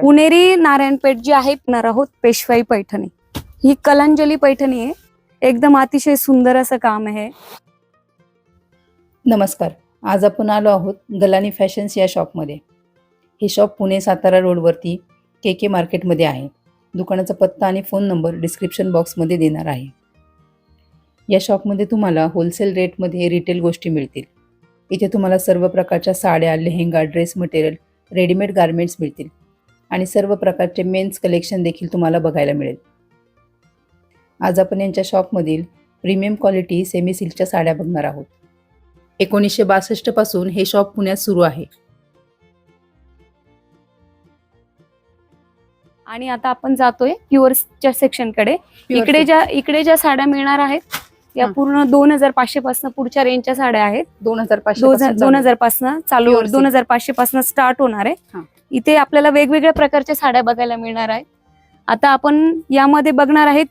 पुणेरी नारायणपेठ जी आहे पिणार आहोत पेशवाई पैठणी. ही कलांजली पैठणी आहे. एकदम अतिशय सुंदर असं काम आहे. नमस्कार. आज आपण आलो आहोत गलानी फॅशन्स या शॉपमध्ये. हे शॉप पुणे सातारा रोडवरती के के मार्केटमध्ये आहे. दुकानाचा पत्ता आणि फोन नंबर डिस्क्रिप्शन बॉक्समध्ये देणार आहे. या शॉपमध्ये तुम्हाला होलसेल रेटमध्ये रिटेल गोष्टी मिळतील. इथे तुम्हाला सर्व प्रकारच्या साड्या lehenga dress material readymade garments मिळतील. आणि सर्व प्रकारचे मेन्स कलेक्शन देखील तुम्हाला बघायला मिळेल. आज आपण यांच्या शॉपमधील प्रीमियम क्वालिटी सेमी सिल्कच्या साड्या बघणार आहोत. एकोणीसशे बासष्टपासून हे शॉप पुण्यात सुरू आहे. आणि आता आपण जातोय प्युअरच्या सेक्शनकडे इकडे ज्या इकडे ज्या साड्या मिळणार आहेत या. पूर्ण दोन हजार पाचशे पासून पुढच्या रेंजच्या साड्या आहेत. दोन हजार दोन हजारपासून चालू. दोन हजार पाचशे पासून स्टार्ट होणार. आहे. इथे आपल्याला वेगवेगळ्या प्रकारच्या साड्या बघायला मिळणार आहेत. आता आपण यामध्ये बघणार आहेत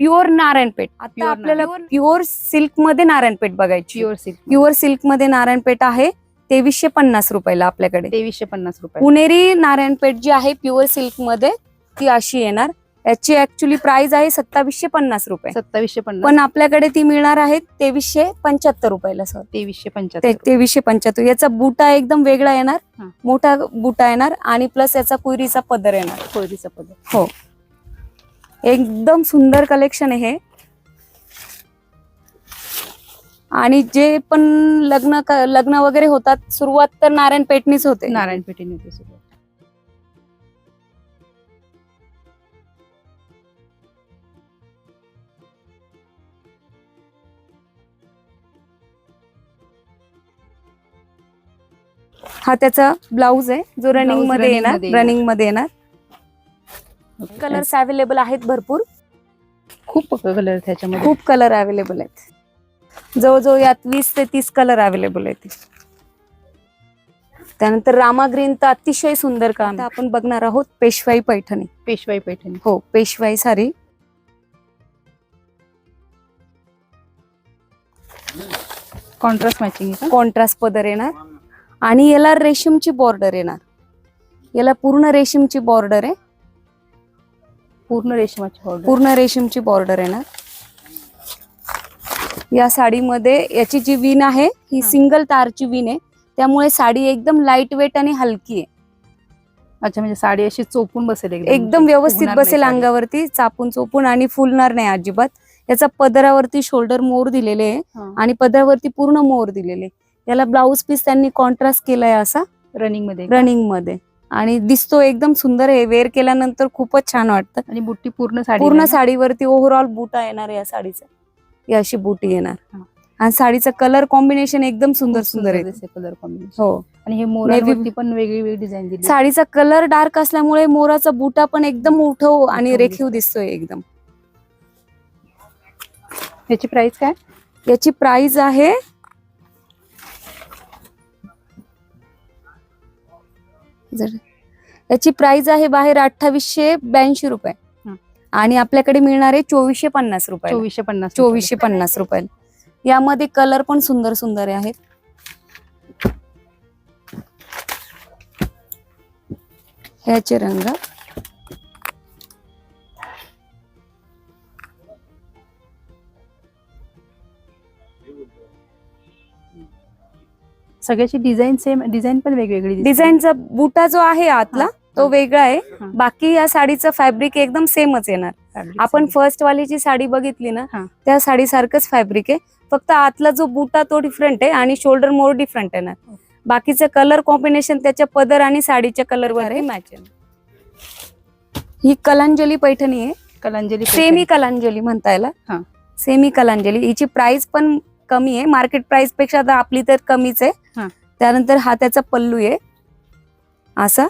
प्युअर नारायणपेठ. आता आपल्याला प्युअर सिल्कमध्ये नारायणपेठ बघायची प्युअर सिल्क प्युअर सिल्कमध्ये नारायणपेठ आहे तेवीसशे पन्नास रुपयाला आपल्याकडे. तेवीसशे पन्नास रुपये पुणेरी नारायणपेठ जी आहे प्युअर सिल्कमध्ये ती अशी येणार. याची ऍक्च्युली प्राइस आहे सत्तावीसशे पन्नास रुपये. सत्तावीसशे पन्नास. पण आपल्याकडे ती मिळणार आहे तेवीसशे पंच्याहत्तर रुपयाला सर तेवीसशे ते- पंच्याहत्तर तेवीसशे पंच्याहत्तर. याचा बुटा एकदम वेगळा येणार हा. मोठा बुटा येणार आणि प्लस याचा कुयरीचा पदर येणार. कोयरीचा पदर. हो. एकदम सुंदर कलेक्शन आहे हे. आणि जे पण लग्न क- लग्न वगैरे होतात सुरुवात तर नारायण पेठणीच होते. नारायण पेठेने होते सुरुवात. हा त्याचा ब्लाऊज आहे. जो रनिंगमध्ये येणार. रनिंगमध्ये येणार. कलर्स अवेलेबल आहेत भरपूर. खूप कलर त्याच्यामध्ये खूप कलर अवेलेबल आहेत. जवळजवळ यात वीस ते तीस कलर अवेलेबल आहेत. त्यानंतर रामा ग्रीन तर अतिशय सुंदर काम आपण बघणार आहोत पेशवाई पैठणी. पेशवाई पैठणी. हो पेशवाई सारी कॉन्ट्रास्ट मॅचिंग कॉन्ट्रास्ट पदर येणार. आणि याला रेशीमची बॉर्डर येणार. याला पूर्ण रेशीमची बॉर्डर आहे. पूर्ण रेशमाची ऑर्डर पूर्ण रेशीमची बॉर्डर येणार. या साडीमध्ये याची जी विण आहे ही. सिंगल तारची विण आहे. त्यामुळे साडी एकदम लाइट वेट आणि हलकी आहे. अच्छा म्हणजे साडी अशी चोपून बसेल एकदम. व्यवस्थित बसेल. अंगावरती चापून चोपून आणि फुलणार नाही अजिबात. याचा पदरावरती शोल्डर मोर दिलेले आहे. आणि पदरावरती पूर्ण मोर दिलेले याला ब्लाऊज पीस त्यांनी कॉन्ट्रास्ट केलाय असा रनिंगमध्ये रनिंगमध्ये. आणि दिसतो एकदम सुंदर आहे. वेअर केल्यानंतर खूपच छान वाटतं. आणि बुट्टी पूर्ण साडी पूर्ण साडीवरती ओव्हरऑल बुटा येणार या साडीचा. ही अशी बुटी येणार. हा. आणि साडीचं कलर कॉम्बिनेशन एकदम सुंदर सुंदर आहे. कलर कॉम्बिनेशन हो. आणि हे मोरावरती पण वेगळी वेगळी डिझाईन दिली. साडीचा कलर डार्क असल्यामुळे मोराचा बुटा पण एकदम उठव आणि रेखीव. दिसतोय. एकदम. याची प्राइस काय? याची प्राइस आहे जर याची प्राइस आहे बाहेर अठ्ठावीसशे ब्याऐंशी रुपये. आणि आपल्याकडे मिळणार आहे चोवीसशे पन्नास रुपये चोवीसशे पन्नास चोवीसशे पन्नास रुपये यामध्ये कलर पण सुंदर सुंदर आहेत. ह्याचे रंग सगळ्याची डिझाईन सेम डिझाईन पण वेगवेगळी. डिझाईनचा बुटा जो आहे आतला तो. वेगळा आहे. बाकी या साडीचं फॅब्रिक एकदम सेमच येणार आपण. फर्स्ट वालीची साडी बघितली ना. त्या साडी सारखंच फॅब्रिक आहे फक्त आतला जो बुटा तो डिफरंट आहे आणि शोल्डर मोर डिफरंट येणार हो. बाकीचं कलर कॉम्बिनेशन त्याच्या पदर आणि साडीच्या कलर वर मॅच ही कलांजली पैठणी आहे कलांजली सेमी कलांजली म्हणता येईल. सेमी कलांजली हिची प्राइस पण कमी आहे मार्केट प्राइसपेक्षा आपली तर कमीच आहे. त्यानंतर हा त्याचा पल्लू आहे. असा.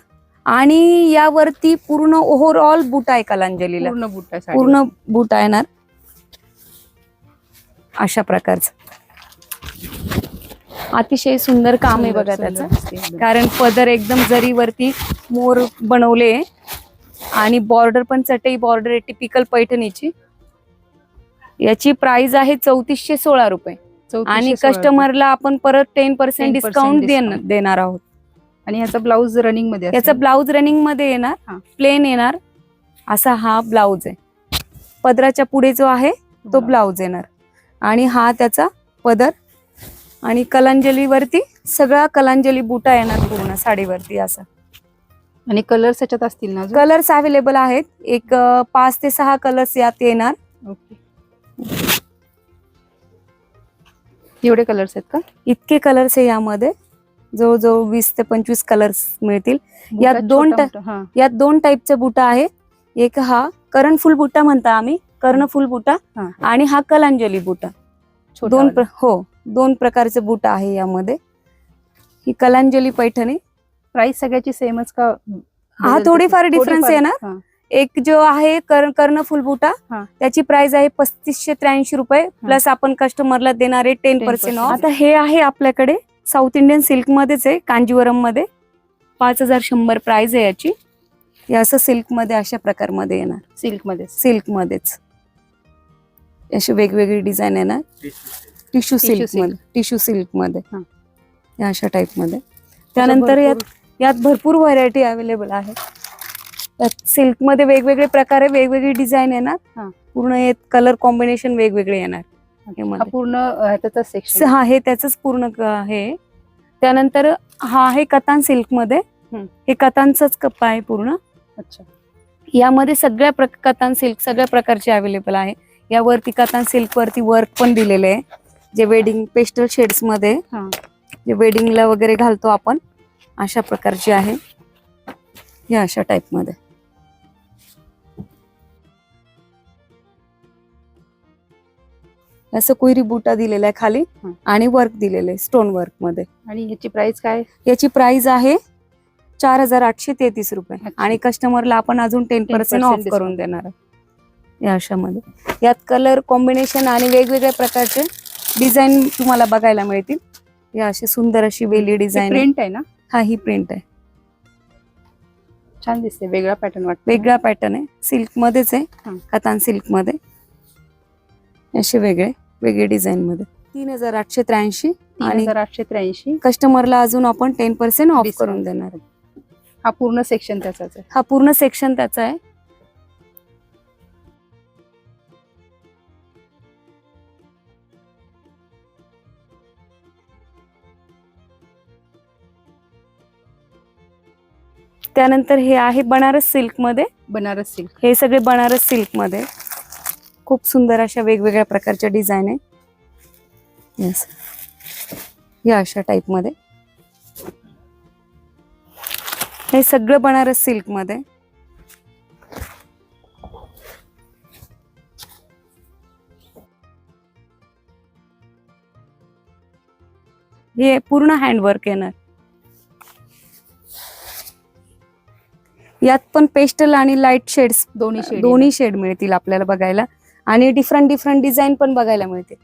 आणि यावरती पूर्ण ओव्हरऑल बुटा आहे कलांजलीला. पूर्ण साडी पूर्ण बुटा येणार. अशा प्रकारचं. अतिशय सुंदर काम आहे बघा त्याचं. कारण पदर एकदम जरीवरती मोर बनवले आणि बॉर्डर पण चटई बॉर्डर आहे टिपिकल पैठणीची. याची प्राइस आहे चौतीसशे सोळा रुपये. आणि कस्टमरला आपण परत टेन पर्सेंट 10% डिस्काउंट. देणार आहोत. आणि ह्याचा ब्लाऊज रनिंगमध्ये याचा ब्लाऊज रनिंगमध्ये. येणार प्लेन येणार. असा हा ब्लाऊज आहे. पदराच्या पुढे जो आहे तो ब्लाऊज येणार. आणि हा त्याचा पदर. आणि कलांजलीवरती सगळा कलांजली बुटा येणार पूर्ण साडीवरती असा. आणि कलर्स ह्याच्यात असतील ना? कलर्स अवेलेबल आहेत. एक पाच ते सहा कलर्स यात येणार. ओके. एवढे कलर्स आहेत का? इतके कलर्स आहे यामध्ये. जवळजवळ वीस ते पंचवीस कलर्स मिळतील. यात दोन हा. यात दोन टाईपचे बुटा आहे एक हा कर्णफुल बुटा म्हणता आम्ही कर्णफुल बुटा हा. आणि हा कलांजली बुटा. दोन. प्र- हो दोन प्रकारचे बुट आहे यामध्ये. ही कलांजली पैठणी. प्राइस सगळ्याची सेमच का? हा थोडीफार डिफरन्स थोडीफार- येणार. हा. एक जो आहे कर- कर्णफुल बुटा हा. त्याची प्राइस आहे पस्तीसशे त्र्याऐंशी रुपये प्लस आपण कस्टमरला देणारे टेन 10% पर्सेंट off. आता हे आहे आपल्याकडे साऊथ इंडियन सिल्क मध्येच आहे कांजीवरममध्ये. पाच हजार शंभर प्राइस आहे याची. हे असं सिल्कमध्ये अशा प्रकारमध्ये येणार. सिल्कमध्ये सिल्क मध्येच. अशी वेगवेगळी डिझाईन येणार. Tissue silk silk. मध्ये टिश्यू सिल्कमध्ये. हा. या अशा टाइपमध्ये. त्यानंतर यात यात भरपूर व्हरायटी अवेलेबल आहे. सिल्कमध्ये वेगवेगळे प्रकारे वेगवेगळी डिझाईन येणार. हा. पूर्ण हे कलर कॉम्बिनेशन वेगवेगळे येणार हे हा. पूर्ण सेक्शन हा हे त्याच पूर्ण आहे त्यानंतर हा आहे कतान सिल्कमध्ये. हे कतांचाच कप्पा आहे पूर्ण. अच्छा. यामध्ये सगळ्या कतान सिल्क सगळ्या प्रकारचे अवेलेबल आहे. यावरती कतान सिल्क वरती वर्क पण दिलेले आहे. जे वेडिंग पेस्टल शेड्समध्ये. हा. जे वेडिंगला वगैरे घालतो आपण अशा प्रकारचे आहे. या अशा टाइपमध्ये. असं कोयरी बुटा दिलेला आहे खाली हं. आणि वर्क दिलेलं आहे स्टोन वर्कमध्ये. आणि ह्याची प्राइस काय? याची प्राइस आहे चार हजार आठशे तेहतीस रुपये. अच्छा. आणि कस्टमरला आपण अजून टेन 10% पर्सेंट ऑफ discount. करून देणार या अशामध्ये. यात कलर कॉम्बिनेशन आणि वेगवेगळ्या प्रकारचे डिझाईन तुम्हाला बघायला मिळतील. या अशी सुंदर अशी वेली डिझाईन प्रिंट आहे ना? हा ही प्रिंट आहे. छान दिसते वेगळा पॅटर्न वाटतो. वेगळा पॅटर्न आहे. सिल्क मध्येच आहे. हं. कतान सिल्कमध्ये. असे वेगळे. वेगळे डिझाईन मध्ये तीन हजार आठशे त्र्याऐंशी तीन आणि हजार आठशे त्र्याऐंशी. कस्टमरला अजून आपण टेन पर्सेंट ऑफ. करून देणार आहे. हा पूर्ण सेक्शन त्याचाच आहे. हा पूर्ण सेक्शन त्याचा आहे. त्यानंतर हे आहे बनारस सिल्कमध्ये बनारस सिल्क. हे सगळे बनारस सिल्कमध्ये खूप सुंदर अशा वेगवेगळ्या प्रकारच्या डिझाईन आहे. यस या अशा टाईपमध्ये हे सगळं बनारस सिल्कमध्ये हे पूर्ण हँडवर्क येणार. यात पण पेस्टल आणि लाइट शेड्स दोन्ही शेड दोन्ही शेड मिळतील आपल्याला बघायला. आणि डिफरंट डिफरंट डिझाईन पण बघायला मिळतील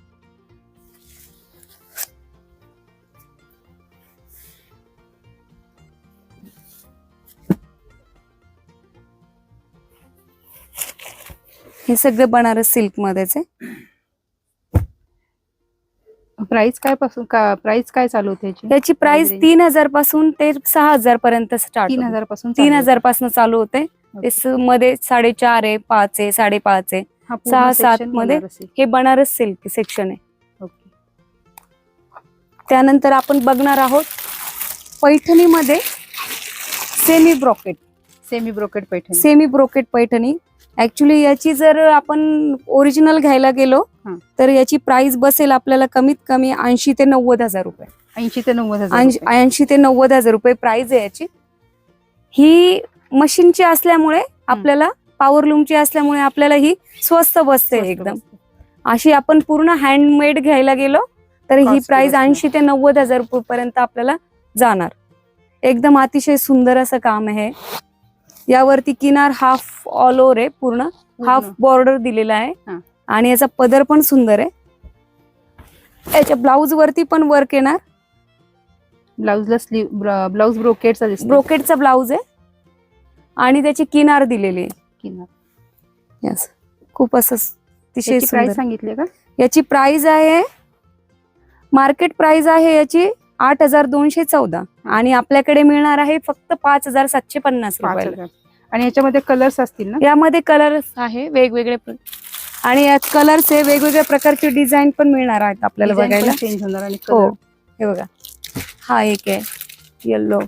हे सगळे बनारस सिल्क मध्येच आहे प्राइस काय पासून का प्राइस काय चालू होते याची? त्याची प्राइस? तीन हजारपासून ते सहा हजार पर्यंत स्टार्ट तीन हजारपासून तीन. हजारपासून चालू होते. मध्ये साडेचार आहे पाच आहे साडेपाच आहे. सहा, सात मध्ये. हे बनारस सिल्क सेक्शन आहे. त्यानंतर आपण बघणार आहोत पैठणीमध्ये semi brocade semi brocade Paithani semi brocade Paithani actually याची जर आपण ओरिजिनल घ्यायला गेलो. तर याची प्राइस बसेल आपल्याला कमीत कमी ऐंशी ते नव्वद हजार रुपये ऐंशी ते नव्वद हजार. ऐंशी ते नव्वद हजार रुपये प्राइस आहे याची ही मशीनची असल्यामुळे आपल्याला पॉवर लूमची असल्यामुळे आपल्याला ही स्वस्त बसते एकदम. अशी आपण पूर्ण हँडमेड घ्यायला गेलो तर ही प्राइस. ऐंशी ते नव्वद हजार रुपये पर्यंत आपल्याला जाणार. एकदम अतिशय सुंदर असं काम आहे यावरती किनार हाफ ऑल ओव्हर आहे पूर्ण. हाफ. बॉर्डर दिलेला आहे. आणि याचा पदर पण सुंदर आहे. याच्या ब्लाऊज वरती पण वर्क येणार. ब्लाउजला स्लीव ब्लाउज ब्रोकेडचा दिसतो ब्रोकेटचा ब्लाऊज आहे. आणि त्याची किनार दिलेली आहे. किनार यस खूप असं अतिशय प्राइस सांगितली का? याची प्राइस आहे मार्केट प्राइस आहे याची आठ हजार दोनशे चौदा. आणि आपल्याकडे मिळणार आहे फक्त पाच हजार सातशे पन्नास आणि याच्यामध्ये कलर्स असतील ना? यामध्ये कलर आहे वेगवेगळे आणि यात कलरचे वेगवेगळ्या प्रकारचे डिझाईन पण मिळणार आहेत आपल्याला बघायला. चेंज होणार आणि हो. हे बघा. हा एक आहे येल्लो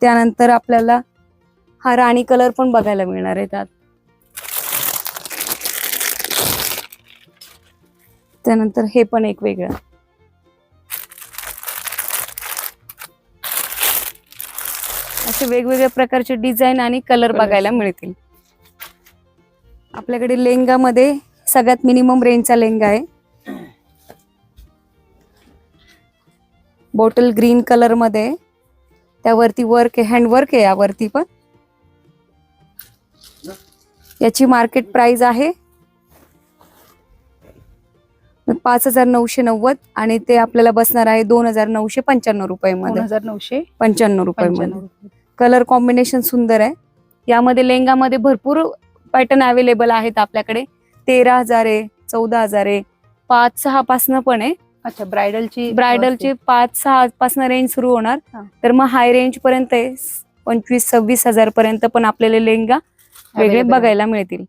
त्यानंतर आपल्याला हा राणी कलर पण बघायला मिळणार आहे त्यात. त्यानंतर हे पण एक वेगळं. असे वेगवेगळ्या प्रकारचे डिझाईन आणि कलर. बघायला मिळतील. आपल्याकडे लेंगामध्ये सगळ्यात मिनिमम रेंजचा लेंगा आहे. बॉटल ग्रीन कलरमध्ये त्यावरती वर्क आहे हँडवर्क आहे यावरती पण. याची मार्केट प्राइस आहे. पाच हजार नऊशे नव्वद आणि ते आपल्याला बसणार आहे दोन हजार नऊशे पंच्याण्णव रुपये मध्ये हजार नऊशे पंच्याण्णव रुपये. मध्ये. कलर कॉम्बिनेशन सुंदर आहे. यामध्ये लेंगामध्ये भरपूर पॅटर्न अवेलेबल आहेत आपल्याकडे. तेरा हजार आहे चौदा हजार आहे पाच सहा पासनं पण आहे. अच्छा ब्रायडलची ब्रायडलचे पाच सहा पासून रेंज सुरू होणार. तर मग हाय रेंज पर्यंत आहे. पंचवीस सव्वीस हजार पर्यंत पण आपल्याला लेहंगा वेगळे. बघायला मिळतील